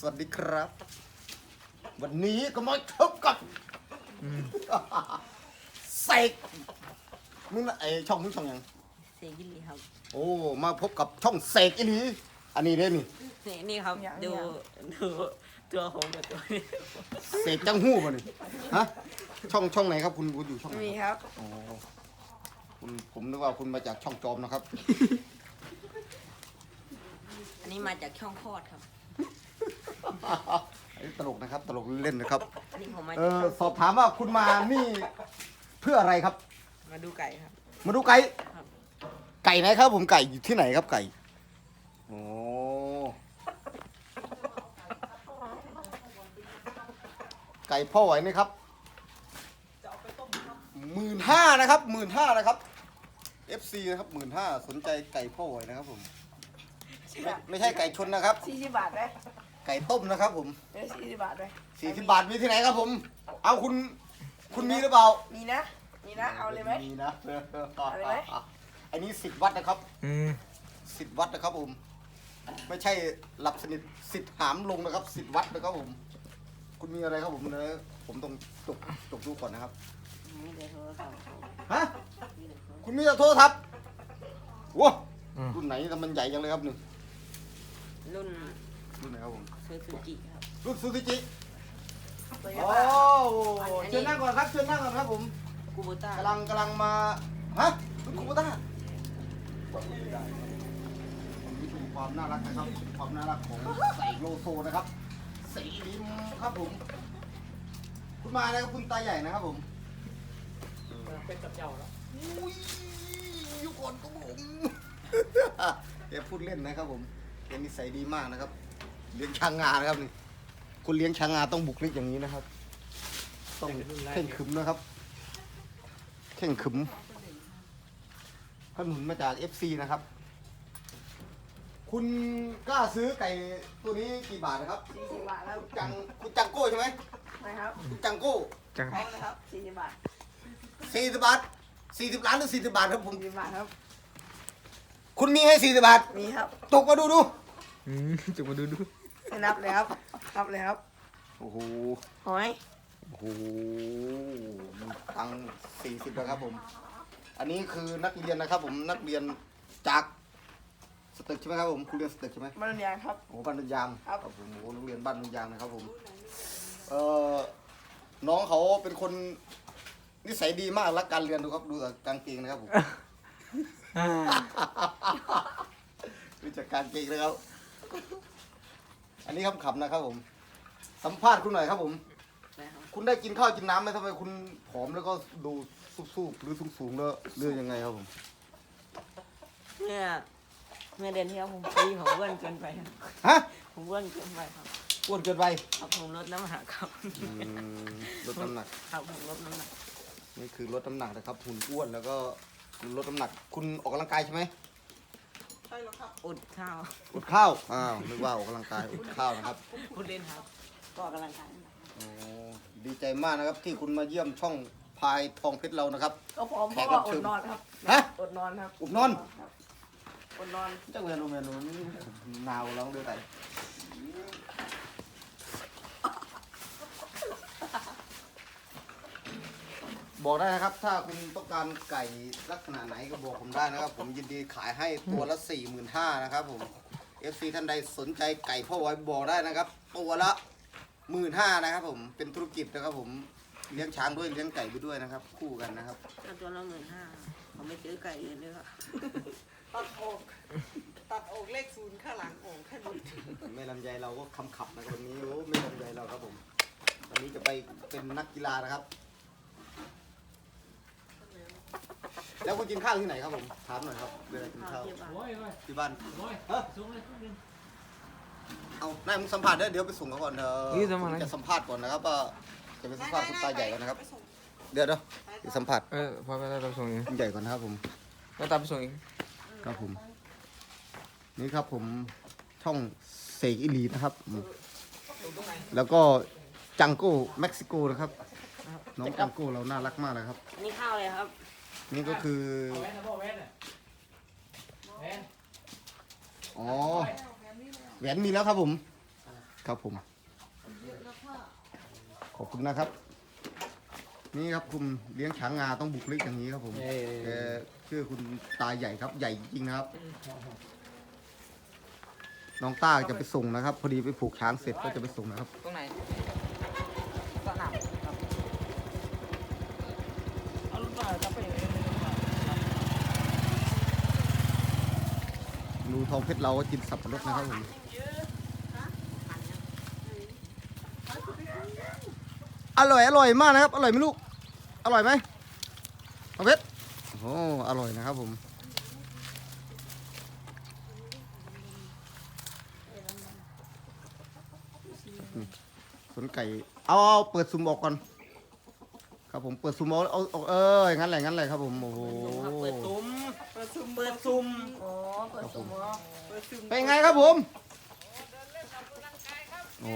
สวัสดีครับ วันนี้ก็มาพบกับเสกมึงน่ะไอช่องมึงช่องหยังเสียงยินดีครับโอ้มาพบกับช่องเสกอีหลีอันนี้เด้นี่นี่นี่ครับอย่างดูอย่างดูตัวผมกับตัวนี้เสกจังหู้ป่ะนี่ฮะช่องช่องไหนครับคุณคุณอยู่ช่องไหนมีครับครับอ๋อคุณผมนึกว่าคุณมาจากช่องจอมนะครับ อันนี้มาจากช่องคลอดครับ อันนี้ตลกนะครับ ตลกเล่นนะครับ อันนี้ผมมาเอจากอสอบถามว่าคุณมานี่เพื่ออะไรครับ มาดูไก่ครับ มาดูไก่ ครับ ไก่ไหนครับ ผมไก่อยู่ที่ไหนครับไก่โอ้ไก่พ่อไหวไหมครับหมื่นห้านะครับหมื่นห้านะครับ FC นะครับหมื่นห้าสนใจไก่พ่อไหวนะครับผม ไม่ไม่ใช่ไก่ชนนะครับ สี่สิบบาทไหม ไก่ต้มนะครับผมเออสี่สิบบาทไหมสี่สิบบาทมีที่ไหนครับผม เอาคุณคุณมีหรือเปล่า มีนะ มีนะ เอาเลยไหม มีนะเอาเลยไหม อันนี้สิทธิ์วัดนะครับอืมสิทธิ์วัดนะครับผม ไม่ใช่หลับสนิทสิทธิ์หามลงนะครับสิทธิ์วัดนะครับผม คุณมีอะไรครับผมนะผมต้องจกจกดูก่อนนะครับ มีแต่โทรศัพท์ครับฮะมีแต่โทรคุณมีแต่โทรศัพท์ว้ารุ่นไหนทำมันใหญ่ยังเลยครับหนึ่งรุ่น รุ่นไหนครับผมซูซูกิครับ รุ่นซูซิจิโตโยโอ้ต้าเชิญนั่งก่อนครับเชิญนั่งก่อนครับผมกูโบต้ากำลังกำลังมาฮะรุ่นคูโบต้าผมนี่คือความน่ารักนะครับความน่ารักของใส่โลโซนะครับสีลิมครับผม คุณมาแล้วครับคุณตาใหญ่นะครับผม เป็นกับเจ้าแล้วอุ้ยอยู่ก่อนครับผม แกพูดเล่นนะครับผมแกนิสัยดีมากนะครับ เลี้ยงช้างงานะครับนี่คุณเลี้ยงช้างงาต้องบุคลิกอย่างนี้นะครับ ต้องเข่งขรึมนะครับ เข่งขรึมขนุนมาจาก FC นะครับ คุณกล้าซื้อไก่ตัวนี้กี่บาทนะครับ สี่สิบบาทครับจังคุณจังโก้ใช่ไหมนะครับคุณจังโก้จัง พร้อมนะครับสี่สิบบาทสี่สิบบาทสี่สิบล้านหรือสี่สิบบาทครับผม สี่สิบบาทครับ คุณมีให้สี่สิบบาท มีครับ ตกมาดูดู อืมจุกมาดูดูให้นับเลยครับนับเลยครับโอ้โหหอยโอ้โหมีตังสี่สิบแล้วครับผม อันนี้คือนักเรียนนะครับ ผมนักเรียนจากสตึกใช่ไหมครับผมคุณเรียนสตึกใช่ไหมมนุษย์ยางครับโอ้บ้านนุนยางครับผมโอ้โหโรงเรียนบ้านนุนยางนะครับผมเอ่อน้องเขาเป็นคนนิสัยดีมากรักการเรียนดูครับดูจากกางเกงนะครับผมดูจากกางเกงนะครับ อันนี้คำขำๆนะครับผม สัมภาษณ์คุณหน่อยครับผมนะครับคุณได้กินข้าวกินน้ำไหมทำไมคุณผอมแล้วก็ดูสูบๆหรือสูงๆแล้วเรื่องยังไงครับผม เมื่อเมื่อเดือนที่แล้วผมปีผมอ้วนเกินไปครับฮะผมอ้วนเกินไปครับอ้วนเกินไปครับผมลดน้ำหนักครับอืมลดน้ำหนัก ครับผมลดน้ำหนักนี่คือลดน้ำหนักนะครับหุ่นอ้วนแล้วก็คุณลดน้ำหนัก คุณออกกำลังกายใช่ไหม ใช่แล้วครับอดข้าวอดข้าวอ้าวนึกว่าออกกำลังกายอดข้าวนะครับพูดเล่นครับ ก็ออกกำลังกายนะครับโอ้ดีใจมากนะครับที่คุณมาเยี่ยมช่องพายทองเพชรเรานะครับ ก็พร้อมเพราะว่าอดนอนครับฮะอดนอนครับอดนอน ครับอดนอนเจ้าเวรโรงเรียนนู้นหนาวร้องด้วยไง บอกได้นะครับ ถ้าคุณต้องการไก่ลักษณะไหนก็บอกผมได้นะครับ ผมยินดีขายให้ตัวละ 4 5 0 0 0นะครับผม FC ท่านใดสนใจไก่พ่อไว้บอกได้นะครับ ตัวละหมื่นห้านะครับ ผมเป็นธุรกิจนะครับ ผมเลี้ยงช้างด้วยเลี้ยงไก่ไปด้วยนะครับ คู่กันนะครับถ้าตัวละหมื่นห้าผมไม่ซื้อไก่อื่นเลยครับตัดออก ตัดออกเลขศูนย์ข้างหลังออกแค่นี้แม่ลำไยเราก็คำขับนะครับวันนี้โอ้แม่ลำไยเราครับผมวันนี้จะไปเป็นนักกีฬานะครับ แล้วคุณกินข้าวที่ไหนครับผมถามหน่อยครับเวลากินข้าวข้าวที่บ้านที่บ้านเฮ้ยเอานายมึงสัมภาษณ์เด้อเดี๋ยวไปส่งเขาก่อนเถอะนี่สัมภาษณ์ผมจะสัมภาษณ์ก่อนนะครับว่าจะไปสัมภาษณ์คุณตาใหญ่ก่อนนะครับ เดี๋ยวเดี๋ยวเดี๋ยวสัมภาษณ์เออพอไปแล้วเราส่งเองคุณใหญ่ก่อนนะครับผม เราตามไปส่งเองครับผม นี่ครับผมช่องเสกอิลีนะครับอืมแล้วก็จังโก้เม็กซิโกนะครับ น้องจังโก้เราน่ารักมากเลยครับ อันนี้ข้าวเลยครับ นี่ก็คืออ๋อ แหวนมีแล้วครับผม ครับผม ขอบคุณนะครับ นี่ครับคุณเลี้ยงช้างงาต้องบุกลิกอย่างนี้ครับผมเอ้ยแกชื่อคุณตาใหญ่ครับ ใหญ่จริงนะครับ น้องต้าจะไปส่งนะครับ พอดีไปผูกช้างเสร็จก็จะไปส่งนะครับ ตรงไหนสนามครับเอาลูกบอลจะไปเองเลยลูกบอล นู ทองเพชรเราก็กินสับปะรดนะครับผมอร่อยอร่อยมากนะครับ อร่อยไหมลูก อร่อยไหมทองเพชรโอ้อร่อยนะครับผมขนไก่ เอาเอาเปิดซุมออกก่อน ครับผมเปิดซุมเอาเอาเอาเออย่างนั้นแหละงั้นแหละครับผมโอ้โหเปิดตุ้มเปิดซุ่มเปิดซุ่มอ๋อเปิดซุ่มเหรอ เป็นไงครับผมโอ้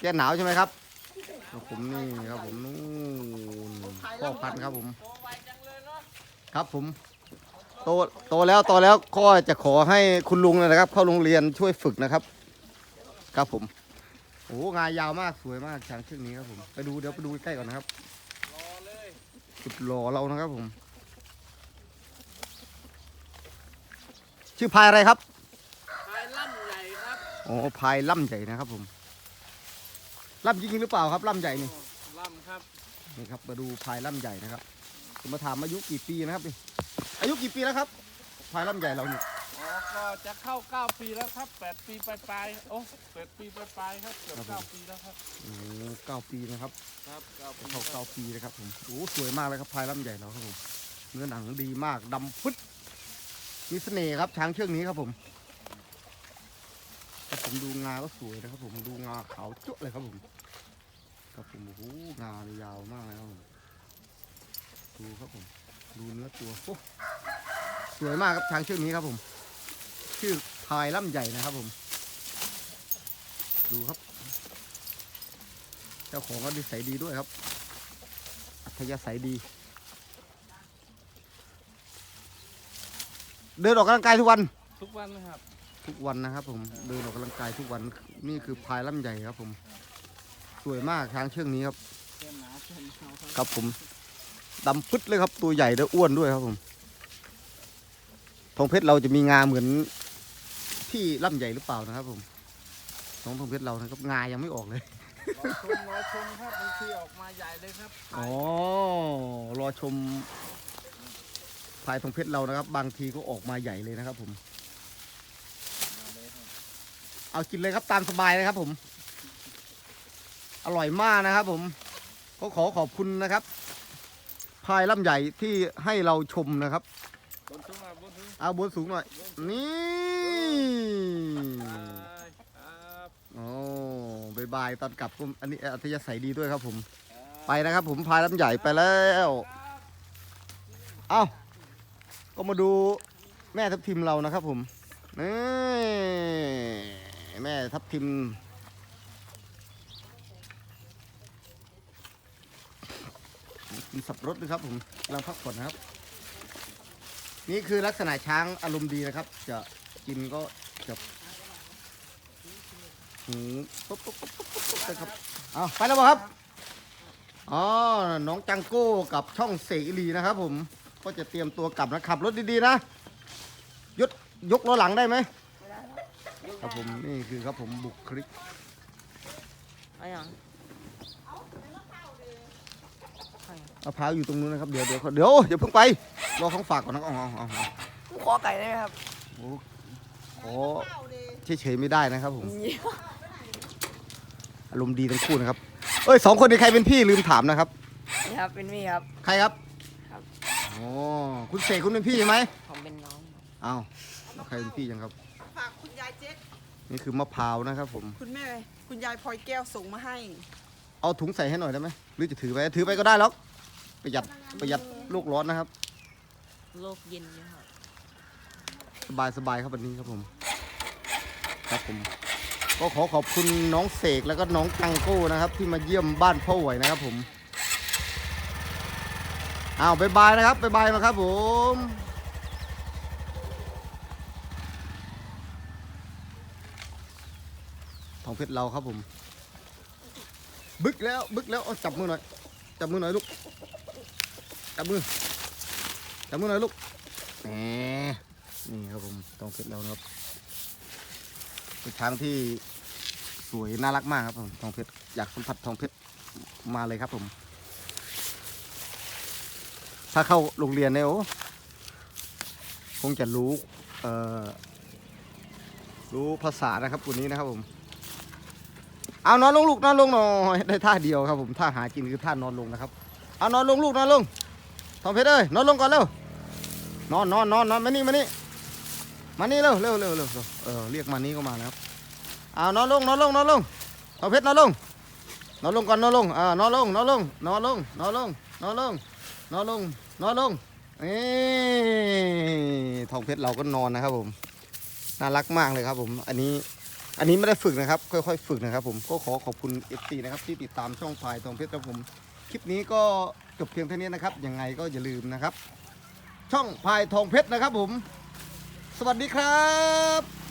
แก้หนาวใช่ไหมครับครับผมนี่ครับผมนู่นพ่อพันครับผม ครับผม โตโตแล้วโตแล้วก็จะขอให้คุณลุงนะครับ เข้าโรงเรียนช่วยฝึกนะครับ ครับผมโอ้งายาวมากสวยมากช้างเชือกนี้ครับผมไปดูเดี๋ยวไปดูใกล้ก่อนนะครับสุดหล่อเรานะครับผม ชื่อพายอะไรครับ พายล่ำใหญ่ครับอ๋อพายล่ำใหญ่นะครับผมล่ำจริงๆหรือเปล่าครับล่ำใหญ่นี่ล่ำครับนี่ครับมาดูพายล่ำใหญ่นะครับผมมาถามอายุกี่ปีนะครับนี่อายุกี่ปีแล้วครับ พายล่ำใหญ่เรานี่อ๋อก็จะเข้า9ปีแล้วครับ8ปีปลายๆโอ้8ปีปลายๆครับเกือบ9ปีแล้วครับโอ้เก้าปีนะครับครับ9ปีเข้าเก้าปีนะครับผมโอ้สวยมากเลยครับพายล่ำใหญ่เราครับผมเนื้อหนังดีมากดำฟึด มีเสน่ห์ครับช้างเชือกนี้ครับผมผมดูงาก็สวยนะครับ ผมดูงาขาวจุ๊ะเลยครับผมครับผมโอ้โหงานยาวมากเลยครับผมดูครับผม ดูเนื้อตัวโอ้สวยมากครับช้างเชือกนี้ครับผม ชื่อพายล่ำใหญ่นะครับผม ดูครับ เจ้าของก็นิสัยดีด้วยครับ อัธยาศัยดี เดินออกกำลังกายทุกวัน ทุกวันนะครับ ทุกวันนะครับ ผมเดินออกกำลังกายทุกวันนี่คือพายล่ำใหญ่ครับ ผม สวยมากช้างเชือกนี้ครับ เส้นหนาเส้นขาวครับครับผมดำปึ๊ดเลยครับ ตัวใหญ่และอ้วนด้วยครับผมทองเพชรเราจะมีงาเหมือนที่ล่ำใหญ่หรือเปล่านะครับ ผมน้องทองเพชรเรานะครับงายังไม่ออกเลย รอชมรอชมครับบางทีออกมาใหญ่เลยครับอ๋อ รอชม พายทองเพชรเรานะครับ บางทีก็ออกมาใหญ่เลยนะครับ ผม เอากินเลยครับตามสบายเลยครับ ผม อร่อยมากนะครับ ผมก็ขอขอบคุณนะครับ พายล่ำใหญ่ที่ให้เราชมนะครับเอาบนสูงหน่อย นี่โอ้บายบายตอนกลับก็อันนี้อัธยาศัยดีด้วยครับ ผม ไปนะครับ ผมพายลำใหญ่ไปแล้ว เอ้า ก็มาดูแม่ทับทิมเรานะครับผมนี่แม่ทับทิม กินสับรถนะครับผมกำลังพักผ่อนนะครับ นี่คือลักษณะช้างอารมณ์ดีนะครับ จะกินก็จะหูปุ๊บปุ๊บปุ๊บปุ๊บปุ๊บนะครับเอาไปแล้วครับอ๋อน้องจังโก้กับช่องเสกอีหลีนะครับผม ก็จะเตรียมตัวกลับนะขับรถดีๆนะยดยกล้อหลังได้ไหมครับผมนี่คือครับผมบุคลิกเอาอย่างมะพร้าวอยู่ตรงนู้นนะครับเดี๋ยวเดี๋ยวเดี๋ยวอย่าเพิ่งไปรอของฝากก่อนนะอ๋ออ๋ออ๋อขอไก่ได้ไหมครับโอ้โหเฉยๆไม่ได้นะครับผมอารมณ์ดีทั้งคู่นะครับ เอ้ยสองคนนี้ใครเป็นพี่ลืมถามนะครับ นี่ครับเป็นมี่ครับ ใครครับครับ โอ้คุณเสกคุณเป็นพี่ใช่ไหมผมเป็นน้องอ้าวแล้วใครเป็นพี่ยังครับ ฝากคุณยายเจ๊กนี่คือมะพร้าวนะครับผม คุณแม่ คุณยายพลอยแก้วส่งมาให้ เอาถุงใส่ให้หน่อยได้ไหมหรือจะถือไปถือไปก็ได้หรอกประหยัดประหยัดโลกร้อนนะครับ โลกเย็นอยู่ครับสบายสบายครับวันนี้ครับผม ครับผม ก็ขอขอบคุณน้องเสกแล้วก็น้องจังโก้นะครับ ที่มาเยี่ยมบ้านพ่อไหวนะครับผม อ้าวบายบายนะครับบายบายนะครับผมทองเพชรเราครับผม บึกแล้วบึกแล้วจับมือหน่อย จับมือหน่อยลูก จับมือ จับมือหน่อยลูกแหมนี่ครับผมทองเพชรเราครับเป็นช้างที่สวยน่ารักมากครับผมทองเพชรอยากสัมผัสทองเพชรมาเลยครับผม ถ้าเข้าโรงเรียนเนี่ยโอ้คงจะรู้เอ่อรู้ภาษานะครับคนนี้นะครับผม เอานอนลงลูกนอนลงหน่อยได้ท่าเดียวครับผมท่าหากินคือท่านอนลงนะครับ เอานอนลงลูกนอนลงทองเพชรเอ้ยนอนลงก่อนเร็วนอนนอนนอนนอนมานี่มานี่มานี่เร็วเร็วเร็วเร็วเออเรียกมานี่ก็มานะครับเอานอนลงนอนลงนอนลงทองเพชรนอนลงนอนลงก่อนนอนลงอ่านอนลงนอนลงนอนลงนอนลงนอนลงนอนลง นอนลงนี่ทองเพชรเราก็นอนนะครับผม น่ารักมากเลยครับผม อันนี้ อันนี้ไม่ได้ฝึกนะครับ ค่อยๆฝึกนะครับ ผม ก็ขอขอบคุณ FC นะครับ ที่ติดตามช่องพายทองเพชรครับผม คลิปนี้ก็จบเพียงเท่านี้นะครับ ยังไงก็อย่าลืมนะครับ ช่องพายทองเพชรนะครับผม สวัสดีครับ